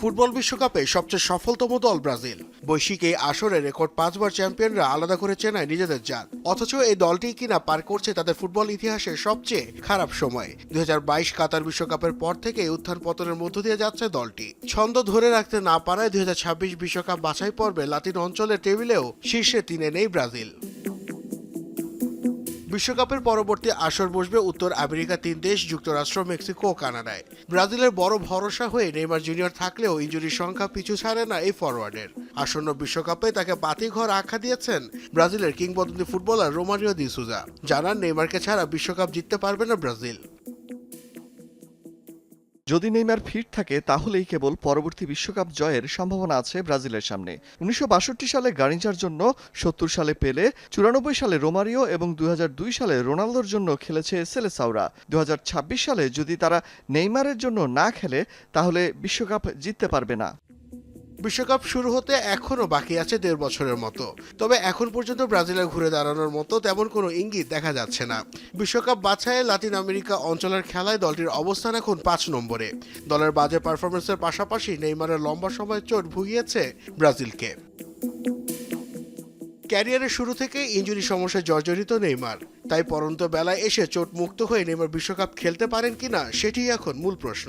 Football বিশ্বকাপে সবচেয়ে সফলতম দল ব্রাজিল। বৈশ্বিক এই আসরে রেকর্ড পাঁচবার চ্যাম্পিয়নরা আলাদা করে চেনায় নিজেদের জাত। অথচ এই দলটি কিনা পার করছে তাদের ফুটবল ইতিহাসের সবচেয়ে খারাপ সময়। দু হাজার বাইশ কাতার বিশ্বকাপের পর থেকে উত্থান পতনের মধ্য দিয়ে যাচ্ছে দলটি। ছন্দ ধরে রাখতে না পারায় দুই বিশ্বকাপ বাছাই পর্বে লাতিন অঞ্চলের টেবিলেও শীর্ষে তিনে নেই ব্রাজিল। বিশ্বকাপের পরবর্তী আসর বসবে উত্তর আমেরিকা তিন দেশ, যুক্তরাষ্ট্র, মেক্সিকো ও কানাডায়। ব্রাজিলের বড় ভরসা হয়ে নেইমার জুনিয়র থাকলেও ইঞ্জুরির সংখ্যা পিছু ছাড়ে না এই ফরওয়ার্ডের আসন্ন বিশ্বকাপে তাকে বাতিঘর আখ্যা দিয়েছেন ব্রাজিলের কিংবদন্তি ফুটবলার রোমারিও দিসুজা জানান, নেইমারকে ছাড়া বিশ্বকাপ জিততে পারবে না ব্রাজিল। যদি নেইমার ফিট থাকে, তাহলেই কেবল পরবর্তী বিশ্বকাপ জয়ের সম্ভাবনা আছে ব্রাজিলের সামনে। উনিশশো বাষট্টি সালে গারিঞ্জার জন্য, সত্তর সালে পেলে, চুরানব্বই সালে রোমারিও এবং দু হাজার দুই সালে রোনালদোর জন্য খেলেছে সেলেসাউরা। দু সালে যদি তারা নেইমারের জন্য না খেলে, তাহলে বিশ্বকাপ জিততে পারবে না। বিশ্বকাপ শুরু হতে এখনও বাকি আছে দেড় বছরের মতো। তবে এখন পর্যন্ত ব্রাজিলে ঘুরে দাঁড়ানোর মতো তেমন কোনো ইঙ্গিত দেখা যাচ্ছে না। বিশ্বকাপ বাছাইয়ে লাতিন আমেরিকা অঞ্চলের খেলায় দলটির অবস্থান এখন পাঁচ নম্বরে। দলের বাজে পারফরমেন্সের পাশাপাশি নেইমারের লম্বা সময় চোট ভুগিয়েছে ব্রাজিলকে। ক্যারিয়ারের শুরু থেকে ইঞ্জুরি সমস্যায় জর্জরিত নেইমার। তাই পরন্ত বেলায় এসে চোট মুক্ত হয়ে নেইমার বিশ্বকাপ খেলতে পারেন কিনা সেটি এখন মূল প্রশ্ন।